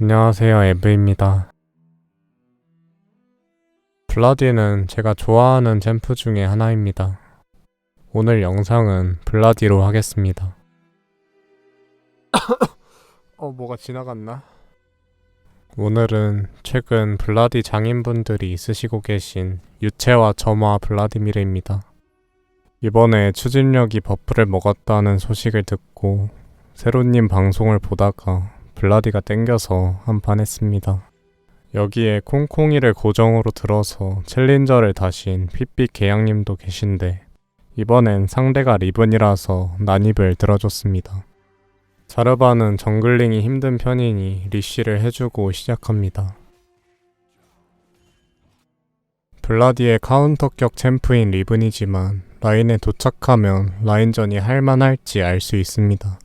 안녕하세요, 에브입니다. 블라디는 제가 좋아하는 챔프 중에 하나입니다. 오늘 영상은 블라디로 하겠습니다. 어, 뭐가 지나갔나? 오늘은 최근 블라디 장인분들이 있으시고 계신 유채와 점화 블라디미르입니다. 이번에 추진력이 버프를 먹었다는 소식을 듣고 세로님 방송을 보다가 블라디가 땡겨서 한판 했습니다. 여기에 콩콩이를 고정으로 들어서 챌린저를 다신 핏빛 계양님도 계신데 이번엔 상대가 리븐이라서 난입을 들어줬습니다. 자르바는 정글링이 힘든 편이니 리쉬를 해주고 시작합니다. 블라디의 카운터격 챔프인 리븐이지만 라인에 도착하면 라인전이 할만할지 알 수 있습니다.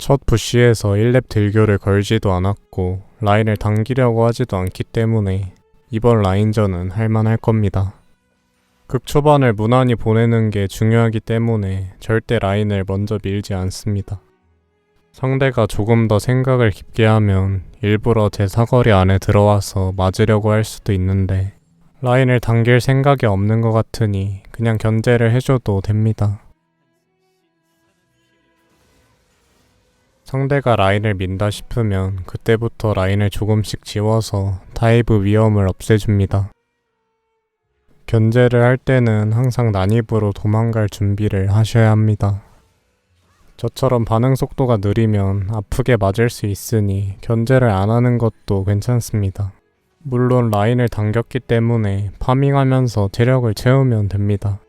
첫 부시에서 1렙 딜교를 걸지도 않았고 라인을 당기려고 하지도 않기 때문에 이번 라인전은 할만할 겁니다. 극 초반을 무난히 보내는 게 중요하기 때문에 절대 라인을 먼저 밀지 않습니다. 상대가 조금 더 생각을 깊게 하면 일부러 제 사거리 안에 들어와서 맞으려고 할 수도 있는데 라인을 당길 생각이 없는 것 같으니 그냥 견제를 해줘도 됩니다. 상대가 라인을 민다 싶으면 그때부터 라인을 조금씩 지워서 다이브 위험을 없애줍니다. 견제를 할 때는 항상 난입으로 도망갈 준비를 하셔야 합니다. 저처럼 반응 속도가 느리면 아프게 맞을 수 있으니 견제를 안 하는 것도 괜찮습니다. 물론 라인을 당겼기 때문에 파밍하면서 체력을 채우면 됩니다.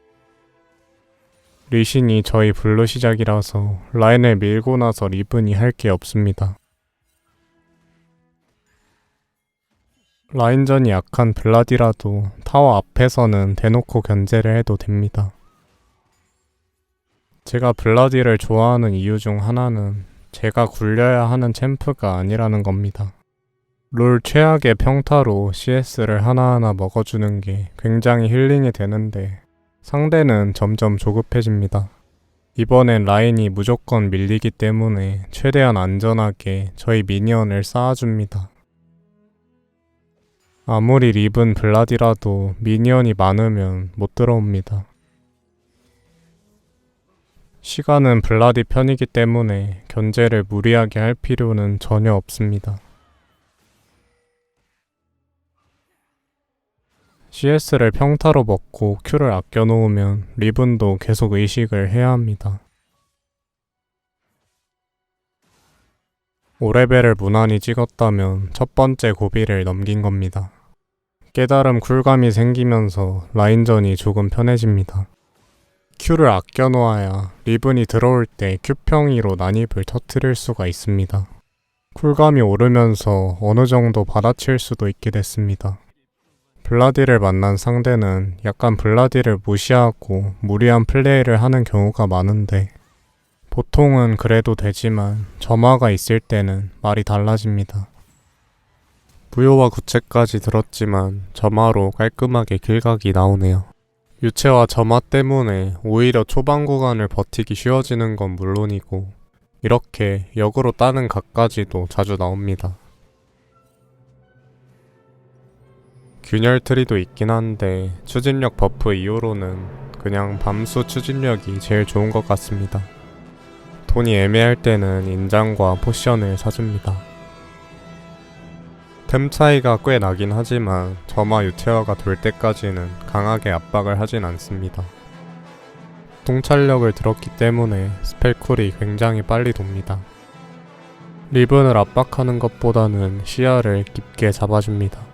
리신이 저희 블루 시작이라서 라인을 밀고 나서 리븐이 할 게 없습니다. 라인전이 약한 블라디라도 타워 앞에서는 대놓고 견제를 해도 됩니다. 제가 블라디를 좋아하는 이유 중 하나는 제가 굴려야 하는 챔프가 아니라는 겁니다. 롤 최악의 평타로 CS를 하나하나 먹어주는 게 굉장히 힐링이 되는데 상대는 점점 조급해집니다. 이번엔 라인이 무조건 밀리기 때문에 최대한 안전하게 저희 미니언을 쌓아줍니다. 아무리 립은 블라디라도 미니언이 많으면 못 들어옵니다. 시간은 블라디 편이기 때문에 견제를 무리하게 할 필요는 전혀 없습니다. CS를 평타로 먹고 Q를 아껴 놓으면 리븐도 계속 의식을 해야 합니다. 5레벨을 무난히 찍었다면 첫 번째 고비를 넘긴 겁니다. 깨달음 쿨감이 생기면서 라인전이 조금 편해집니다. Q를 아껴 놓아야 리븐이 들어올 때 Q평이로 난입을 터트릴 수가 있습니다. 쿨감이 오르면서 어느 정도 받아칠 수도 있게 됐습니다. 블라디를 만난 상대는 약간 블라디를 무시하고 무리한 플레이를 하는 경우가 많은데 보통은 그래도 되지만 점화가 있을 때는 말이 달라집니다. 부요와 구체까지 들었지만 점화로 깔끔하게 길각이 나오네요. 유채와 점화 때문에 오히려 초반 구간을 버티기 쉬워지는 건 물론이고 이렇게 역으로 따는 각까지도 자주 나옵니다. 균열 트리도 있긴 한데 추진력 버프 이후로는 그냥 밤수 추진력이 제일 좋은 것 같습니다. 돈이 애매할 때는 인장과 포션을 사줍니다. 템 차이가 꽤 나긴 하지만 점화 유태화가 돌 때까지는 강하게 압박을 하진 않습니다. 통찰력을 들었기 때문에 스펠쿨이 굉장히 빨리 돕니다. 리븐을 압박하는 것보다는 시야를 깊게 잡아줍니다.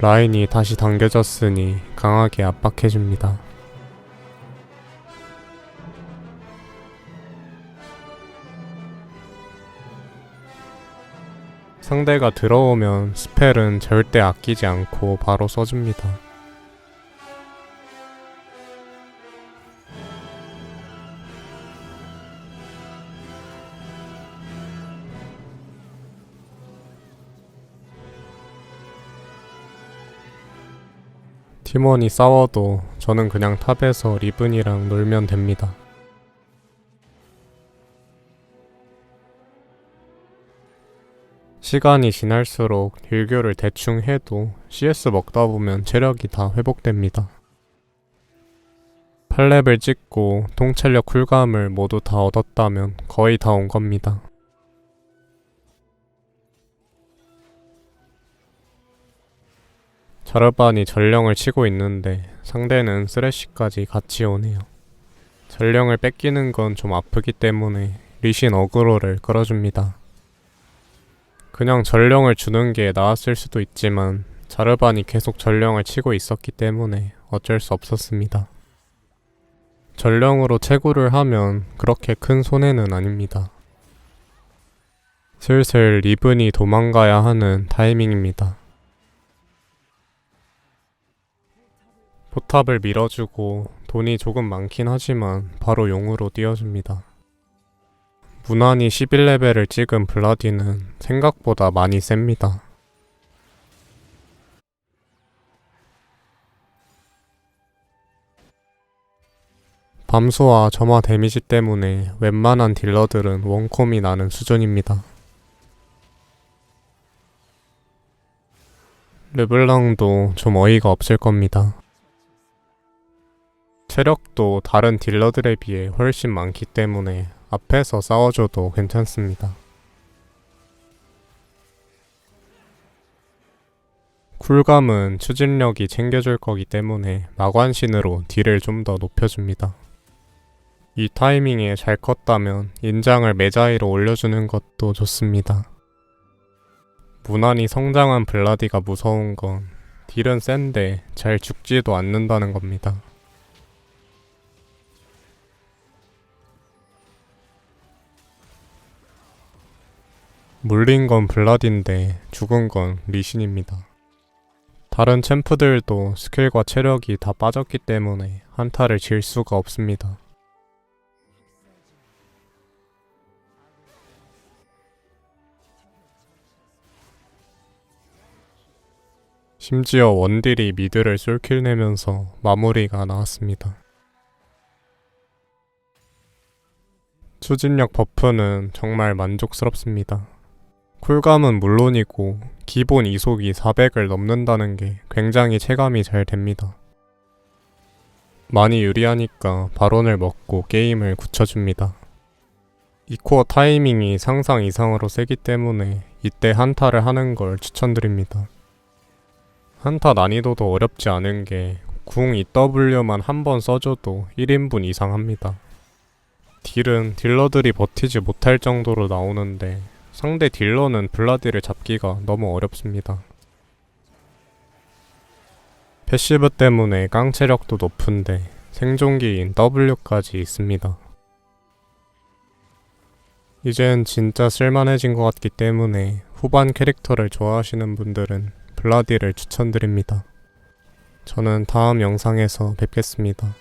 라인이 다시 당겨졌으니 강하게 압박해줍니다. 상대가 들어오면 스펠은 절대 아끼지 않고 바로 써줍니다. 팀원이 싸워도 저는 그냥 탑에서 리븐이랑 놀면 됩니다. 시간이 지날수록 딜교를 대충 해도 CS 먹다 보면 체력이 다 회복됩니다. 8렙을 찍고 통찰력 쿨감을 모두 다 얻었다면 거의 다 온 겁니다. 자르반이 전령을 치고 있는데 상대는 쓰레쉬까지 같이 오네요. 전령을 뺏기는 건 좀 아프기 때문에 리신 어그로를 끌어줍니다. 그냥 전령을 주는 게 나았을 수도 있지만 자르반이 계속 전령을 치고 있었기 때문에 어쩔 수 없었습니다. 전령으로 채굴을 하면 그렇게 큰 손해는 아닙니다. 슬슬 리븐이 도망가야 하는 타이밍입니다. 포탑을 밀어주고 돈이 조금 많긴 하지만 바로 용으로 띄워줍니다. 무난히 11레벨을 찍은 블라디는 생각보다 많이 셉니다. 밤수와 점화 데미지 때문에 웬만한 딜러들은 원콤이 나는 수준입니다. 르블랑도 좀 어이가 없을 겁니다. 체력도 다른 딜러들에 비해 훨씬 많기 때문에 앞에서 싸워줘도 괜찮습니다. 쿨감은 추진력이 챙겨줄 거기 때문에 마관신으로 딜을 좀 더 높여줍니다. 이 타이밍에 잘 컸다면 인장을 매자이로 올려주는 것도 좋습니다. 무난히 성장한 블라디가 무서운 건 딜은 센데 잘 죽지도 않는다는 겁니다. 물린 건 블라디인데 죽은 건 리신입니다. 다른 챔프들도 스킬과 체력이 다 빠졌기 때문에 한타를 질 수가 없습니다. 심지어 원딜이 미드를 쏠킬 내면서 마무리가 나왔습니다. 추진력 버프는 정말 만족스럽습니다. 쿨감은 물론이고 기본 이속이 400을 넘는다는 게 굉장히 체감이 잘 됩니다. 많이 유리하니까 바론을 먹고 게임을 굳혀줍니다. 이 코어 타이밍이 상상 이상으로 세기 때문에 이때 한타를 하는 걸 추천드립니다. 한타 난이도도 어렵지 않은 게 궁 EW만 한 번 써줘도 1인분 이상 합니다. 딜은 딜러들이 버티지 못할 정도로 나오는데 상대 딜러는 블라디를 잡기가 너무 어렵습니다. 패시브 때문에 깡체력도 높은데 생존기인 W까지 있습니다. 이젠 진짜 쓸만해진 것 같기 때문에 후반 캐릭터를 좋아하시는 분들은 블라디를 추천드립니다. 저는 다음 영상에서 뵙겠습니다.